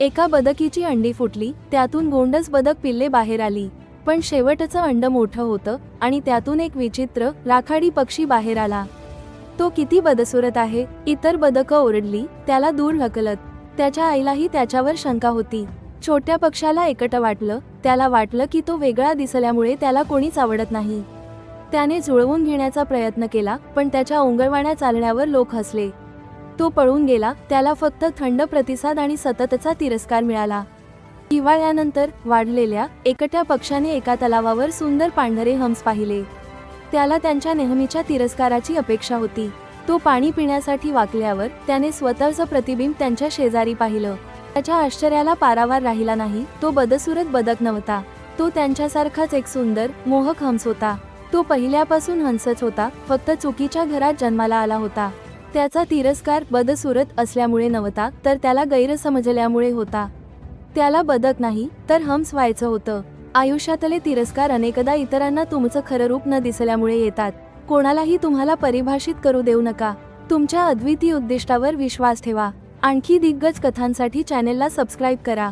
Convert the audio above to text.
एका बदकीची अंडी फुटली त्यातून गोंडस बदक पिल्ले बाहेर आली. पण शेवटचं अंड मोठं होतं आणि त्यातून एक विचित्र राखाडी पक्षी बाहेर आला. तो किती बदसुरत आहे इतर बदकं ओरडली त्याला दूर ढकलत. त्याच्या आईलाही त्याच्यावर शंका होती. छोट्या पक्षाला एकटं वाटलं त्याला वाटलं की तो वेगळा दिसल्यामुळे त्याला कोणीच आवडत नाही. त्याने जुळवून घेण्याचा प्रयत्न केला पण त्याच्या ओंगळवाण्या चालण्यावर लोक हसले. तो पळून गेला त्याला फक्त थंड प्रतिसाद आणि सततचा तिरस्कार मिळाला. हिवाळ्यानंतर वाढलेल्या एकट्या पक्षाने एका तलावावर सुंदर पांढरे हंस पाहिले. त्याला त्यांच्या नेहमीच्या तिरस्काराची अपेक्षा होती. तो पाणी पिण्यासाठी वाकल्यावर त्याने स्वतःचं प्रतिबिंब त्यांच्या शेजारी पाहिलं. त्याच्या आश्चर्याला पारावार राहिला नाही तो बदसुरत बदक नव्हता. तो त्यांच्यासारखाच एक सुंदर मोहक हंस होता. तो पहिल्यापासून हंसच होता फक्त चुकीच्या घरात जन्माला आला होता. त्याचा तिरस्कार बदसुरत असल्यामुळे नव्हता तर त्याला गैरसमजल्यामुळे होता. त्याला बदक नाही तर हम्स व्हायचं होतं. आयुष्यातले तिरस्कार अनेकदा इतरांना तुमचं खरं रूप न दिसल्यामुळे येतात. कोणालाही तुम्हाला परिभाषित करू देऊ नका. तुमच्या अद्वितीय उद्दिष्टावर विश्वास ठेवा. आणखी दिग्गज कथांसाठी चॅनेलला सबस्क्राईब करा.